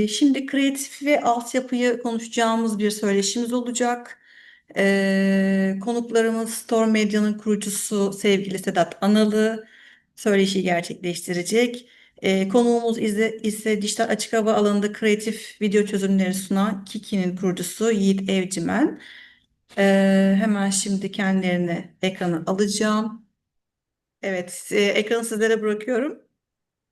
E, Şimdi kreatif ve altyapıyı konuşacağımız bir söyleşimiz olacak. Ee, konuklarımız Store Medya'nın kurucusu sevgili Sedat Analı söyleşiyi gerçekleştirecek. Ee, konuğumuz ise, ise dijital açık hava alanında kreatif video çözümleri sunan Kiki'nin kurucusu Yiğit Evcimen. Ee, hemen şimdi kendilerini ekrana alacağım. Evet, e, ekranı sizlere bırakıyorum.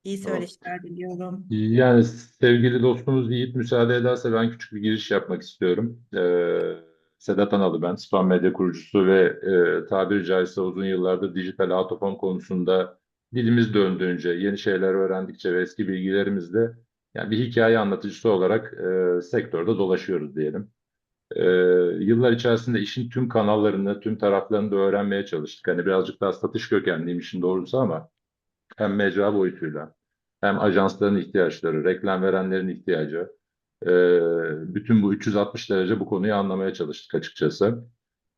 İyi söyleşiler diliyorum. Yani sevgili dostumuz Yiğit müsaade ederse ben küçük bir giriş yapmak istiyorum. Ee, Sedat Analı ben, Spam Medya kurucusu ve e, tabiri caizse uzun yıllardır dijital out-of-home konusunda dilimiz döndüğünce, yeni şeyler öğrendikçe ve eski bilgilerimizle yani bir hikaye anlatıcısı olarak e, sektörde dolaşıyoruz diyelim. Ee, yıllar içerisinde işin tüm kanallarını, tüm taraflarını da öğrenmeye çalıştık. Hani birazcık daha satış kökenliyim işin doğrusu ama hem mecra boyutuyla hem ajansların ihtiyaçları, reklam verenlerin ihtiyacı, e, bütün bu 360 derece bu konuyu anlamaya çalıştık açıkçası.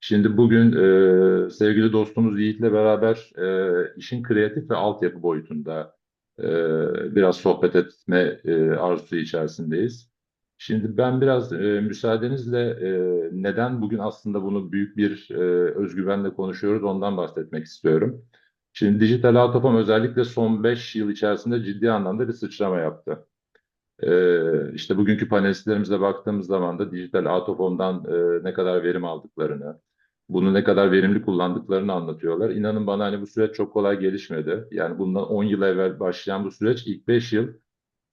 Şimdi bugün e, sevgili dostumuz Yiğit'le beraber e, işin kreatif ve altyapı boyutunda e, biraz sohbet etme e, arzusu içerisindeyiz. Şimdi ben biraz e, müsaadenizle e, neden bugün aslında bunu büyük bir e, özgüvenle konuşuyoruz ondan bahsetmek istiyorum. Şimdi dijital out-of-home özellikle son 5 yıl içerisinde ciddi anlamda bir sıçrama yaptı. Ee, işte bugünkü panelistlerimize baktığımız zaman da dijital out-of-home'dan e, ne kadar verim aldıklarını, bunu ne kadar verimli kullandıklarını anlatıyorlar. İnanın bana hani bu süreç çok kolay gelişmedi. Yani bundan 10 yıl evvel başlayan bu süreç ilk 5 yıl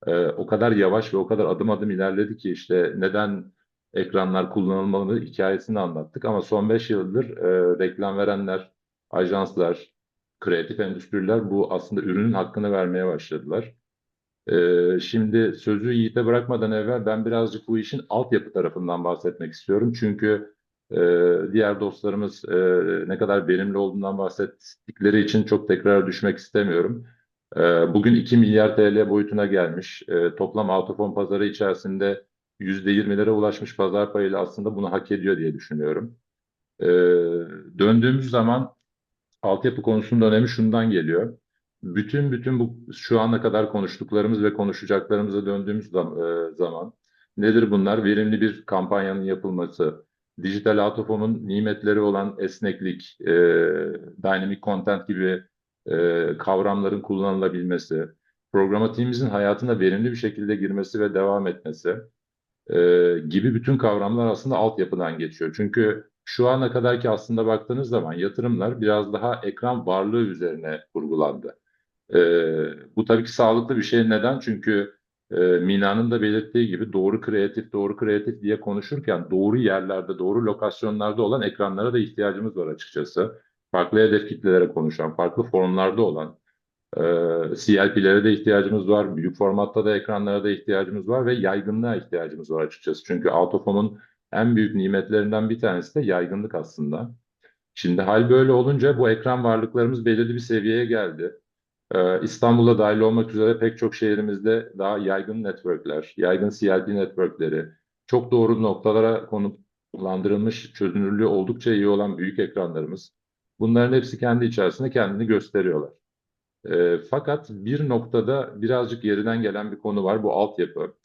e, o kadar yavaş ve o kadar adım adım ilerledi ki işte neden ekranlar kullanılmalı hikayesini anlattık. Ama son 5 yıldır e, reklam verenler, ajanslar, kreatif endüstriler bu aslında ürünün hakkını vermeye başladılar. Ee, şimdi sözü Yiğit'e bırakmadan evvel ben birazcık bu işin altyapı tarafından bahsetmek istiyorum. Çünkü e, diğer dostlarımız e, ne kadar verimli olduğundan bahsettikleri için çok tekrar düşmek istemiyorum. E, bugün 2 milyar TL boyutuna gelmiş. E, toplam autofon pazarı içerisinde %20'lere ulaşmış pazar payıyla aslında bunu hak ediyor diye düşünüyorum. E, döndüğümüz zaman altyapı konusunun önemi şundan geliyor. Bütün bütün bu şu ana kadar konuştuklarımız ve konuşacaklarımıza döndüğümüz e, zaman nedir bunlar? Verimli bir kampanyanın yapılması, dijital out-of-home'un nimetleri olan esneklik, e, dynamic content gibi e, kavramların kullanılabilmesi, programatiğimizin hayatına verimli bir şekilde girmesi ve devam etmesi e, gibi bütün kavramlar aslında altyapıdan geçiyor. Çünkü şu ana kadarki aslında baktığınız zaman yatırımlar biraz daha ekran varlığı üzerine kurgulandı. E, bu tabii ki sağlıklı bir şey. Neden? Çünkü e, Mina'nın da belirttiği gibi doğru kreatif, doğru kreatif diye konuşurken doğru yerlerde, doğru lokasyonlarda olan ekranlara da ihtiyacımız var açıkçası. Farklı hedef kitlelere konuşan, farklı formlarda olan e, CLP'lere de ihtiyacımız var, büyük formatta da ekranlara da ihtiyacımız var ve yaygınlığa ihtiyacımız var açıkçası. Çünkü out of home'un en büyük nimetlerinden bir tanesi de yaygınlık aslında. Şimdi hal böyle olunca bu ekran varlıklarımız belirli bir seviyeye geldi. Ee, İstanbul'da dahil olmak üzere pek çok şehrimizde daha yaygın networkler, yaygın CLP networkleri, çok doğru noktalara konumlandırılmış, çözünürlüğü oldukça iyi olan büyük ekranlarımız. Bunların hepsi kendi içerisinde kendini gösteriyorlar. Ee, fakat bir noktada birazcık geriden gelen bir konu var, bu altyapı.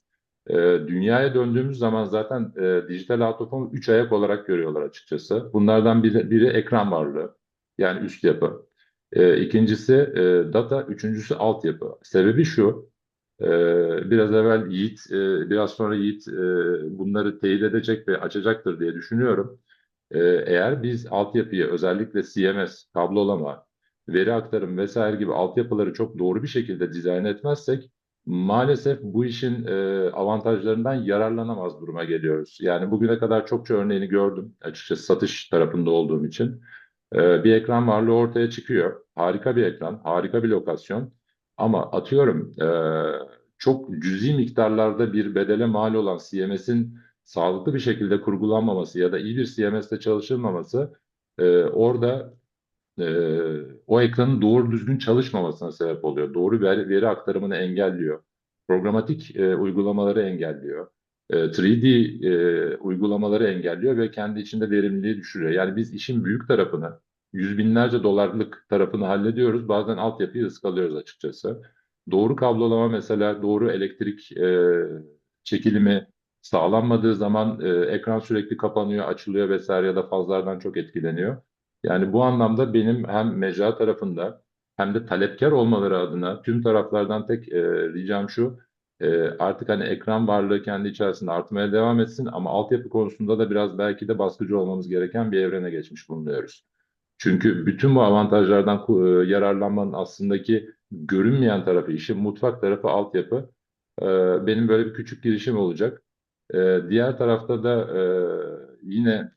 Ee, dünyaya döndüğümüz zaman zaten e, dijital out-of-home üç ayak olarak görüyorlar açıkçası. Bunlardan biri, biri ekran varlığı, yani üst yapı. E, ikincisi e, data, üçüncüsü altyapı. Sebebi şu, e, biraz evvel Yiğit, e, biraz sonra Yiğit e, bunları teyit edecek ve açacaktır diye düşünüyorum. E, eğer biz altyapıyı özellikle CMS, kablolama, veri aktarım vesaire gibi altyapıları çok doğru bir şekilde dizayn etmezsek maalesef bu işin e, avantajlarından yararlanamaz duruma geliyoruz. Yani bugüne kadar çokça örneğini gördüm açıkçası satış tarafında olduğum için. E, bir ekran varlığı ortaya çıkıyor. Harika bir ekran, harika bir lokasyon. Ama atıyorum e, çok cüzi miktarlarda bir bedele mal olan CMS'in sağlıklı bir şekilde kurgulanmaması ya da iyi bir CMS'te çalışılmaması e, orada e, o ekranın doğru düzgün çalışmamasına sebep oluyor. Doğru veri, veri aktarımını engelliyor. Programatik e, uygulamaları engelliyor. E, 3D e, uygulamaları engelliyor ve kendi içinde verimliliği düşürüyor. Yani biz işin büyük tarafını, yüz binlerce dolarlık tarafını hallediyoruz. Bazen altyapıyı ıskalıyoruz açıkçası. Doğru kablolama mesela, doğru elektrik e, çekilimi sağlanmadığı zaman e, ekran sürekli kapanıyor, açılıyor vesaire ya da fazlardan çok etkileniyor. Yani bu anlamda benim hem mecra tarafında hem de talepkar olmaları adına tüm taraflardan tek e, ricam şu, e, artık hani ekran varlığı kendi içerisinde artmaya devam etsin ama altyapı konusunda da biraz belki de baskıcı olmamız gereken bir evrene geçmiş bulunuyoruz. Çünkü bütün bu avantajlardan e, yararlanmanın aslındaki görünmeyen tarafı, işin mutfak tarafı altyapı. E, benim böyle bir küçük girişim olacak. E, diğer tarafta da e, yine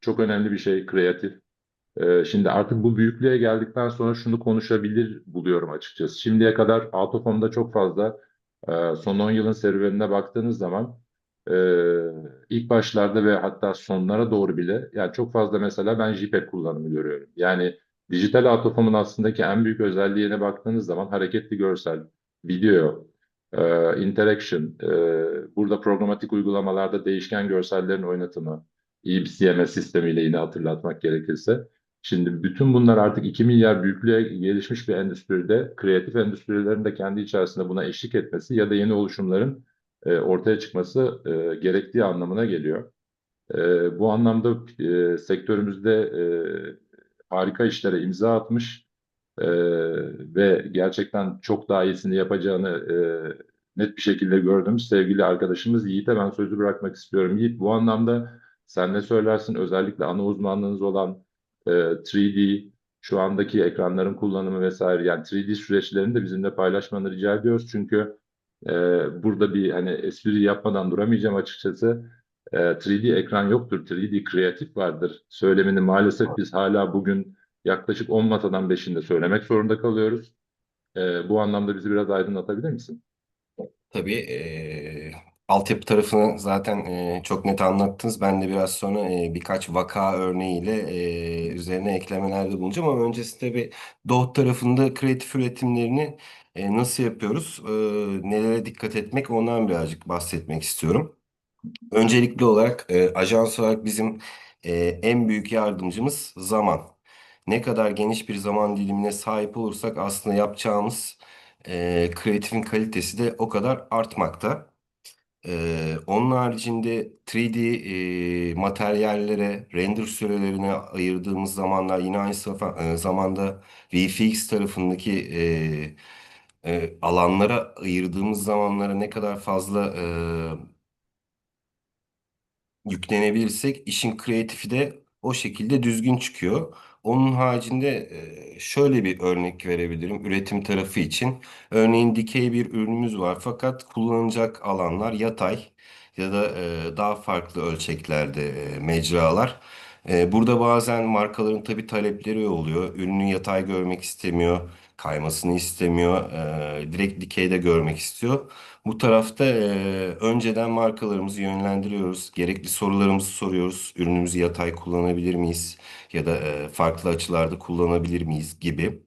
çok önemli bir şey kreatif. E, şimdi artık bu büyüklüğe geldikten sonra şunu konuşabilir buluyorum açıkçası. Şimdiye kadar Autofone'da çok fazla e, son 10 yılın serüvenine baktığınız zaman e, ilk başlarda ve hatta sonlara doğru bile yani çok fazla mesela ben JPEG kullanımı görüyorum. Yani dijital Autofone'un aslındaki en büyük özelliğine baktığınız zaman hareketli görsel, video, e, interaction, burada programatik uygulamalarda değişken görsellerin oynatımı, iyi bir CMS sistemiyle yine hatırlatmak gerekirse. Şimdi bütün bunlar artık 2 milyar büyüklüğe gelişmiş bir endüstride, kreatif endüstrilerin de kendi içerisinde buna eşlik etmesi ya da yeni oluşumların e, ortaya çıkması e, gerektiği anlamına geliyor. E, bu anlamda e, sektörümüzde e, harika işlere imza atmış e, ve gerçekten çok daha iyisini yapacağını e, net bir şekilde gördüm. Sevgili arkadaşımız Yiğit'e ben sözü bırakmak istiyorum. Yiğit bu anlamda sen ne söylersin? Özellikle ana uzmanlığınız olan e, 3D, şu andaki ekranların kullanımı vesaire yani 3D süreçlerini de bizimle paylaşmanı rica ediyoruz. Çünkü e, burada bir hani espri yapmadan duramayacağım açıkçası. E, 3D ekran yoktur, 3D kreatif vardır. Söylemini maalesef biz hala bugün yaklaşık 10 masadan 5'inde söylemek zorunda kalıyoruz. E, bu anlamda bizi biraz aydınlatabilir misin? Tabii eee altyapı tarafını zaten eee, çok net anlattınız. Ben de biraz sonra eee, birkaç vaka örneğiyle eee, üzerine eklemelerde bulunacağım. Ama öncesinde bir Doğu tarafında kreatif üretimlerini eee, nasıl yapıyoruz, eee, nelere dikkat etmek ondan birazcık bahsetmek istiyorum. Öncelikli olarak e, ajans olarak bizim e, en büyük yardımcımız zaman. Ne kadar geniş bir zaman dilimine sahip olursak aslında yapacağımız e, kreatifin kalitesi de o kadar artmakta. E, onun haricinde 3D e, materyallere, render sürelerine ayırdığımız zamanlar yine aynı safa- e, zamanda VFX tarafındaki e, e, alanlara ayırdığımız zamanlara ne kadar fazla yüklenebilirsek işin kreatifi de o şekilde düzgün çıkıyor. Onun haricinde e, şöyle bir örnek verebilirim üretim tarafı için. Örneğin dikey bir ürünümüz var fakat kullanılacak alanlar yatay ya da e, daha farklı ölçeklerde e, mecralar. Burada bazen markaların tabii talepleri oluyor. Ürünü yatay görmek istemiyor, kaymasını istemiyor, direkt dikeyde görmek istiyor. Bu tarafta e, önceden markalarımızı yönlendiriyoruz. Gerekli sorularımızı soruyoruz. Ürünümüzü yatay kullanabilir miyiz? Ya da e, farklı açılarda kullanabilir miyiz gibi.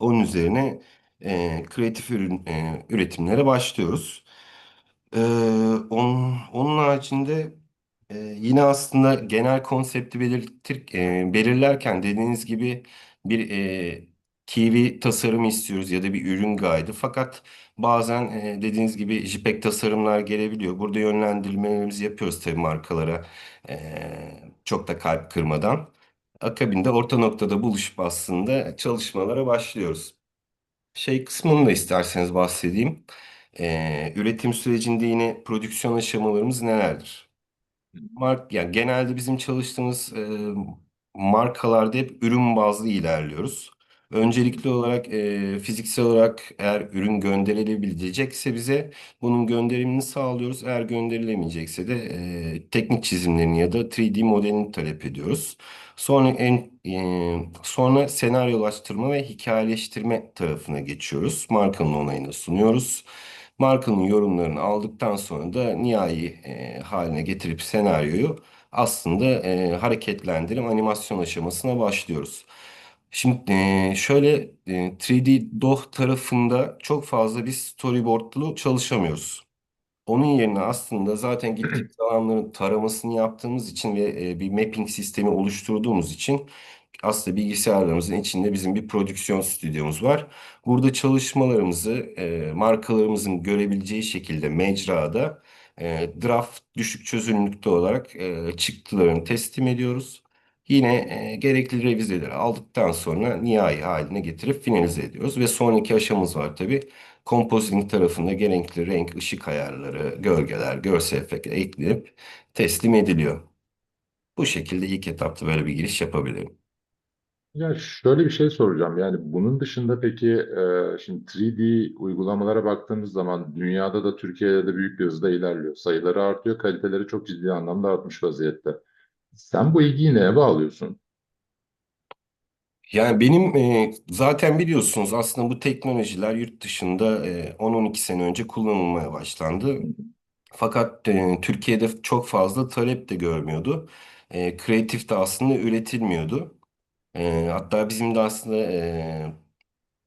Onun üzerine e, kreatif ürün e, üretimlere başlıyoruz. Ee, onun, onun haricinde e, yine aslında genel konsepti belirtir, e, belirlerken dediğiniz gibi bir e, TV tasarımı istiyoruz ya da bir ürün guide'ı. Fakat bazen e, dediğiniz gibi JPEG tasarımlar gelebiliyor. Burada yönlendirmelerimizi yapıyoruz tabii markalara e, çok da kalp kırmadan. Akabinde orta noktada buluşup aslında çalışmalara başlıyoruz. Şey kısmını da isterseniz bahsedeyim. Ee, üretim sürecinde yine prodüksiyon aşamalarımız nelerdir? Mark, yani genelde bizim çalıştığımız e, markalarda hep ürün bazlı ilerliyoruz. Öncelikli olarak e, fiziksel olarak eğer ürün gönderilebilecekse bize bunun gönderimini sağlıyoruz. Eğer gönderilemeyecekse de e, teknik çizimlerini ya da 3D modelini talep ediyoruz. Sonra en e, sonra senaryolaştırma ve hikayeleştirme tarafına geçiyoruz. Markanın onayını sunuyoruz. Markanın yorumlarını aldıktan sonra da nihai e, haline getirip senaryoyu aslında e, hareketlendirip animasyon aşamasına başlıyoruz. Şimdi e, şöyle e, 3D Doh tarafında çok fazla biz storyboardlu çalışamıyoruz. Onun yerine aslında zaten gittiğimiz alanların taramasını yaptığımız için ve e, bir mapping sistemi oluşturduğumuz için aslında bilgisayarlarımızın içinde bizim bir prodüksiyon stüdyomuz var. Burada çalışmalarımızı e, markalarımızın görebileceği şekilde mecrada E, draft düşük çözünürlükte olarak e, çıktılarını teslim ediyoruz. Yine e, gerekli revizeleri aldıktan sonra nihai haline getirip finalize ediyoruz. Ve sonraki aşamamız var tabii. Compositing tarafında gerekli renk, ışık ayarları, gölgeler, görsel efektler eklenip teslim ediliyor. Bu şekilde ilk etapta böyle bir giriş yapabilirim. Ya şöyle bir şey soracağım. Yani bunun dışında peki e, şimdi 3D uygulamalara baktığımız zaman dünyada da Türkiye'de de büyük bir hızda ilerliyor. Sayıları artıyor, kaliteleri çok ciddi anlamda artmış vaziyette. Sen bu ilgiyi neye bağlıyorsun? Yani benim e, zaten biliyorsunuz aslında bu teknolojiler yurt dışında e, 10-12 sene önce kullanılmaya başlandı. Fakat e, Türkiye'de çok fazla talep de görmüyordu. E, kreatif de aslında üretilmiyordu. E, hatta bizim de aslında e,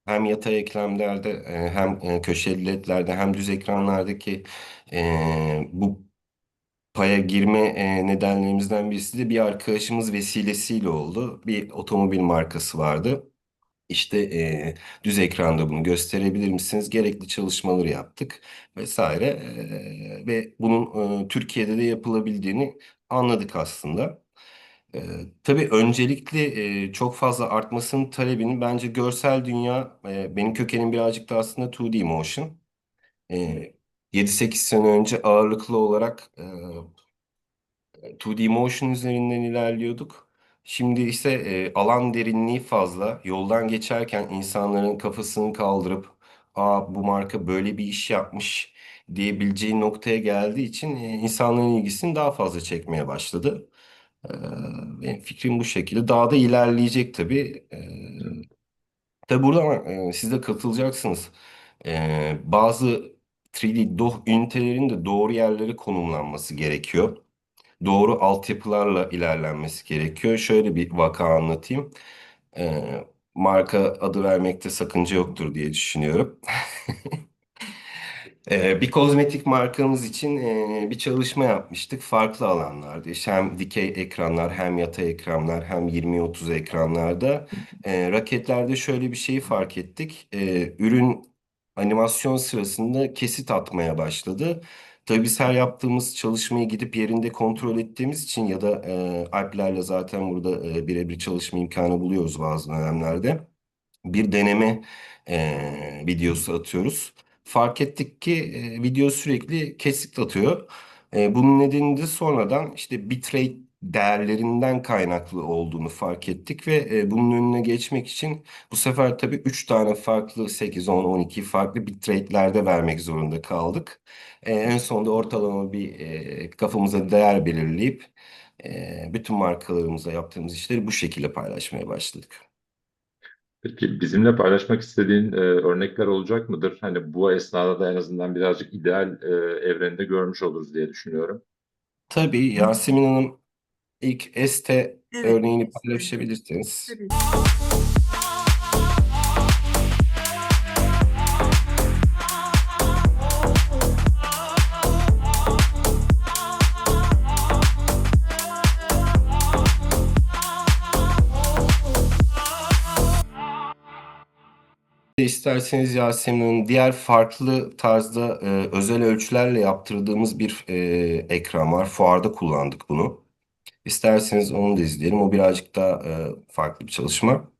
hem yatay eklemlerde e, hem e, köşeli ledlerde hem düz ekranlardaki e, bu paya girme e, nedenlerimizden birisi de bir arkadaşımız vesilesiyle oldu. Bir otomobil markası vardı. İşte e, düz ekranda bunu gösterebilir misiniz? Gerekli çalışmaları yaptık vesaire E, ve bunun e, Türkiye'de de yapılabildiğini anladık aslında. E, tabii öncelikle e, çok fazla artmasının talebinin bence görsel dünya, benim kökenim birazcık da aslında 2D motion. 7-8 sene önce ağırlıklı olarak e, 2D motion üzerinden ilerliyorduk. Şimdi ise e, alan derinliği fazla. Yoldan geçerken insanların kafasını kaldırıp Aa, bu marka böyle bir iş yapmış diyebileceği noktaya geldiği için e, insanların ilgisini daha fazla çekmeye başladı. E, fikrim bu şekilde. Daha da ilerleyecek tabii. E, tabii burada ama e, siz de katılacaksınız. E, bazı 3D doh ünitelerin de doğru yerlere konumlanması gerekiyor doğru altyapılarla ilerlenmesi gerekiyor. Şöyle bir vaka anlatayım. Ee, marka adı vermekte sakınca yoktur diye düşünüyorum. Ee, bir kozmetik markamız için e, bir çalışma yapmıştık farklı alanlarda. İşte hem dikey ekranlar hem yatay ekranlar hem 20-30 ekranlarda. Ee, raketlerde şöyle bir şeyi fark ettik. Ee, ürün animasyon sırasında kesit atmaya başladı. Tabii biz her yaptığımız çalışmayı gidip yerinde kontrol ettiğimiz için ya da e, Alplerle zaten burada e, birebir çalışma imkanı buluyoruz bazı dönemlerde. Bir deneme e, videosu atıyoruz. Fark ettik ki e, video sürekli kesit atıyor. E, bunun nedeni de sonradan işte bitrate değerlerinden kaynaklı olduğunu fark ettik ve e, bunun önüne geçmek için bu sefer tabii 3 tane farklı 8, 10, 12 farklı bitrate'lerde vermek zorunda kaldık. E, en sonunda ortalama bir e, kafamıza değer belirleyip e, bütün markalarımıza yaptığımız işleri bu şekilde paylaşmaya başladık. Peki bizimle paylaşmak istediğin e, örnekler olacak mıdır? Hani bu esnada da en azından birazcık ideal e, evrende görmüş oluruz diye düşünüyorum. Tabii Yasemin Hanım ilk Este Evet, örneğini paylaşabilirsiniz. İsterseniz Yasemin Hanım diğer farklı tarzda e, özel ölçülerle yaptırdığımız bir e, ekran var. Fuarda kullandık bunu. İsterseniz onu da izleyelim. O birazcık daha e, farklı bir çalışma.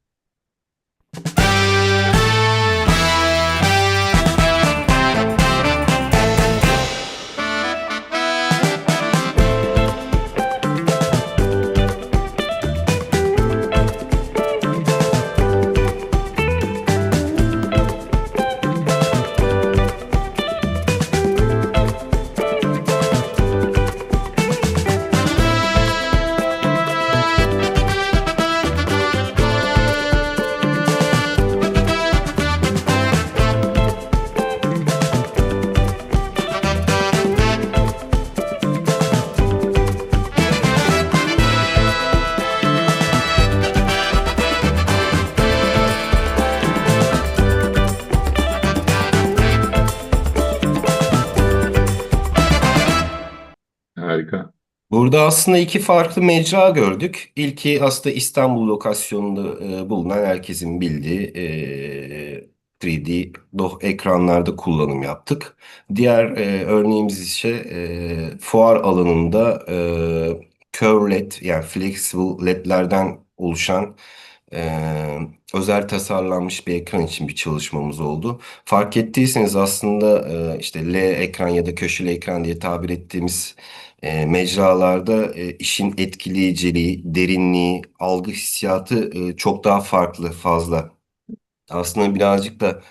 Harika. Burada aslında iki farklı mecra gördük. İlki aslında İstanbul lokasyonunda e, bulunan herkesin bildiği e, 3D doh ekranlarda kullanım yaptık. Diğer e, örneğimiz ise e, fuar alanında e, curve LED yani flexible LED'lerden oluşan e, özel tasarlanmış bir ekran için bir çalışmamız oldu. Fark ettiyseniz aslında e, işte L ekran ya da köşeli ekran diye tabir ettiğimiz e, mecralarda e, işin etkileyiciliği, derinliği, algı hissiyatı e, çok daha farklı, fazla. Aslında birazcık da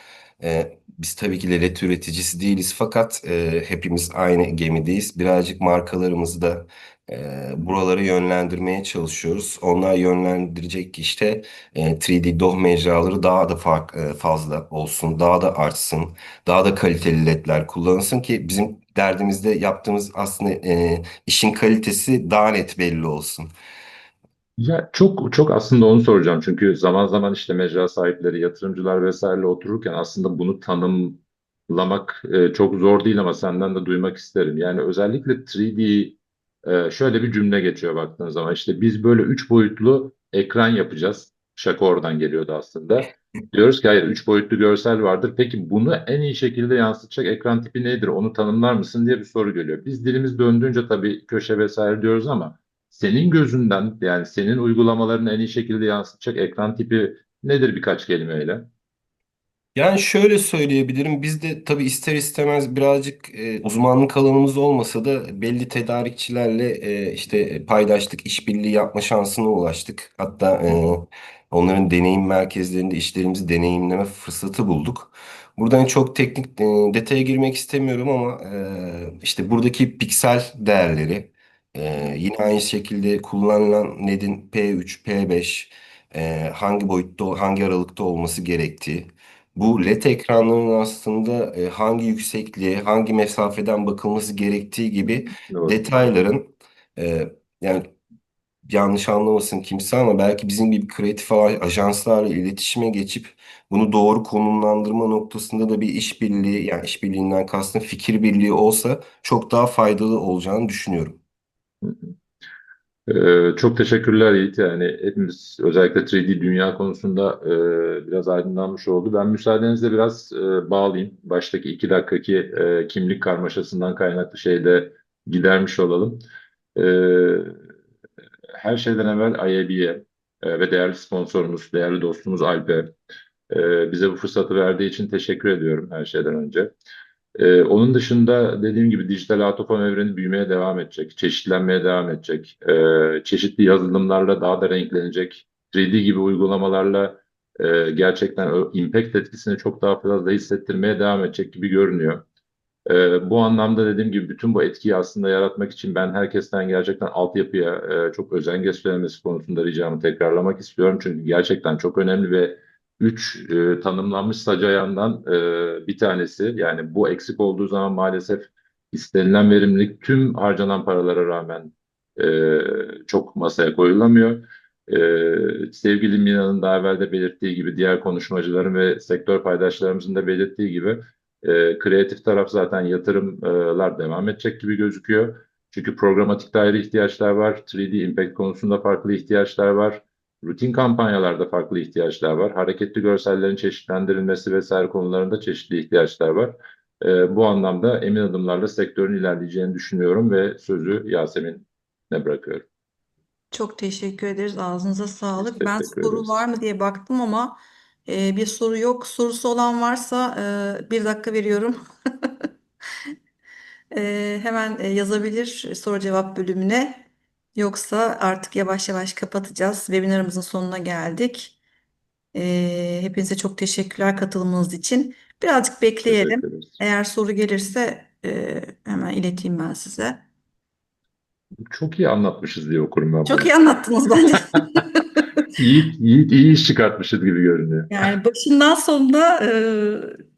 e, biz tabii ki de LED üreticisi değiliz fakat e, hepimiz aynı gemideyiz. Birazcık markalarımızı da e, buralara yönlendirmeye çalışıyoruz. Onlar yönlendirecek ki işte e, 3D doh mecraları daha da fark, e, fazla olsun, daha da artsın, daha da kaliteli LED'ler kullanılsın ki bizim derdimizde yaptığımız aslında e, işin kalitesi daha net belli olsun. Ya çok çok aslında onu soracağım çünkü zaman zaman işte mecra sahipleri, yatırımcılar vesaire otururken aslında bunu tanımlamak e, çok zor değil ama senden de duymak isterim. Yani özellikle 3D e, şöyle bir cümle geçiyor baktığın zaman işte biz böyle üç boyutlu ekran yapacağız. Şaka oradan geliyordu aslında. Diyoruz ki hayır üç boyutlu görsel vardır. Peki bunu en iyi şekilde yansıtacak ekran tipi nedir? Onu tanımlar mısın diye bir soru geliyor. Biz dilimiz döndüğünce tabii köşe vesaire diyoruz ama senin gözünden yani senin uygulamalarını en iyi şekilde yansıtacak ekran tipi nedir birkaç kelimeyle? Yani şöyle söyleyebilirim. Biz de tabii ister istemez birazcık e, uzmanlık alanımız olmasa da belli tedarikçilerle e, işte paydaşlık, işbirliği yapma şansına ulaştık. Hatta e, onların deneyim merkezlerinde işlerimizi deneyimleme fırsatı bulduk. Buradan çok teknik e, detaya girmek istemiyorum ama e, işte buradaki piksel değerleri e, yine aynı şekilde kullanılan NED'in P3, P5 e, hangi boyutta, hangi aralıkta olması gerektiği. Bu LED ekranların aslında e, hangi yüksekliğe, hangi mesafeden bakılması gerektiği gibi Doğru. detayların e, yani yanlış anlamasın kimse ama belki bizim gibi kreatif a- ajanslarla iletişime geçip bunu doğru konumlandırma noktasında da bir işbirliği yani işbirliğinden kastım fikir birliği olsa çok daha faydalı olacağını düşünüyorum. Ee, çok teşekkürler Yiğit. Yani hepimiz özellikle 3D dünya konusunda e, biraz aydınlanmış oldu. Ben müsaadenizle biraz e, bağlayayım. Baştaki iki dakikaki e, kimlik karmaşasından kaynaklı şeyde gidermiş olalım. E, her şeyden evvel IAB'ye e, ve değerli sponsorumuz, değerli dostumuz Alp'e e, bize bu fırsatı verdiği için teşekkür ediyorum her şeyden önce. Ee, onun dışında dediğim gibi dijital autofon evreni büyümeye devam edecek, çeşitlenmeye devam edecek, Ee, çeşitli yazılımlarla daha da renklenecek, 3D gibi uygulamalarla e, gerçekten o impact etkisini çok daha fazla hissettirmeye devam edecek gibi görünüyor. Ee, bu anlamda dediğim gibi bütün bu etkiyi aslında yaratmak için ben herkesten gerçekten altyapıya e, çok özen göstermesi konusunda ricamı tekrarlamak istiyorum. Çünkü gerçekten çok önemli ve üç e, tanımlanmış sac e, bir tanesi. Yani bu eksik olduğu zaman maalesef istenilen verimlilik tüm harcanan paralara rağmen e, çok masaya koyulamıyor. E, sevgili Mina'nın daha evvel de belirttiği gibi diğer konuşmacıların ve sektör paydaşlarımızın da belirttiği gibi e, kreatif taraf zaten yatırımlar devam edecek gibi gözüküyor. Çünkü programatik ayrı ihtiyaçlar var. 3D impact konusunda farklı ihtiyaçlar var. Rutin kampanyalarda farklı ihtiyaçlar var. Hareketli görsellerin çeşitlendirilmesi vesaire konularında çeşitli ihtiyaçlar var. E, bu anlamda emin adımlarla sektörün ilerleyeceğini düşünüyorum ve sözü Yasemin'e bırakıyorum. Çok teşekkür ederiz. Ağzınıza sağlık. Ben Teşekkür soru ederiz. var mı diye baktım ama e, bir soru yok. Sorusu olan varsa e, bir dakika veriyorum. E, hemen e, yazabilir soru cevap bölümüne. Yoksa artık yavaş yavaş kapatacağız. Webinarımızın sonuna geldik. E, hepinize çok teşekkürler katılımınız için. Birazcık bekleyelim. Teşekkür ederiz. Eğer soru gelirse e, hemen ileteyim ben size. Çok iyi anlatmışız diye okurum ben Çok bunu. iyi anlattınız bence. İyi, iyi, iyi iş çıkartmışız gibi görünüyor. Yani başından sonuna e,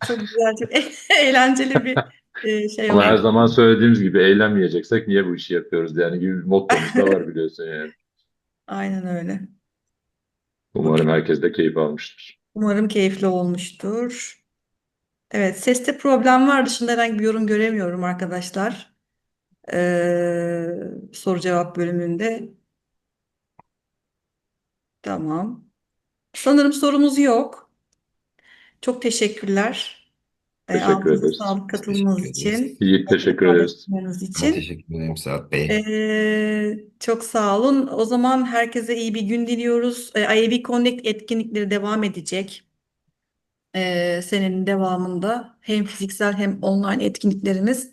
çok güzel, çok eğlenceli bir e, şey Ama her zaman söylediğimiz gibi eğlenmeyeceksek niye bu işi yapıyoruz yani gibi bir mottomuz da var biliyorsun yani. Aynen öyle. Umarım herkes de keyif almıştır. Umarım keyifli olmuştur. Evet, seste problem var. Dışında herhangi bir yorum göremiyorum arkadaşlar. Ee, soru cevap bölümünde. Tamam. Sanırım sorumuz yok. Çok teşekkürler. Teşekkür ağzınıza ederiz. sağlık katılımınız teşekkür ederiz. için, Yiğit teşekkür ederiz. için. teşekkür ederim Serhat Bey. Ee, çok sağ olun. O zaman herkese iyi bir gün diliyoruz. Ee, IAB Connect etkinlikleri devam edecek. Ee, senenin devamında hem fiziksel hem online etkinliklerimiz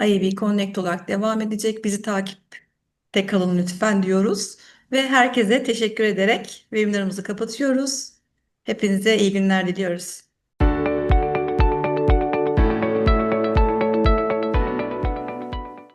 IAB Connect olarak devam edecek. Bizi takipte kalın lütfen diyoruz. Ve herkese teşekkür ederek webinarımızı kapatıyoruz. Hepinize iyi günler diliyoruz.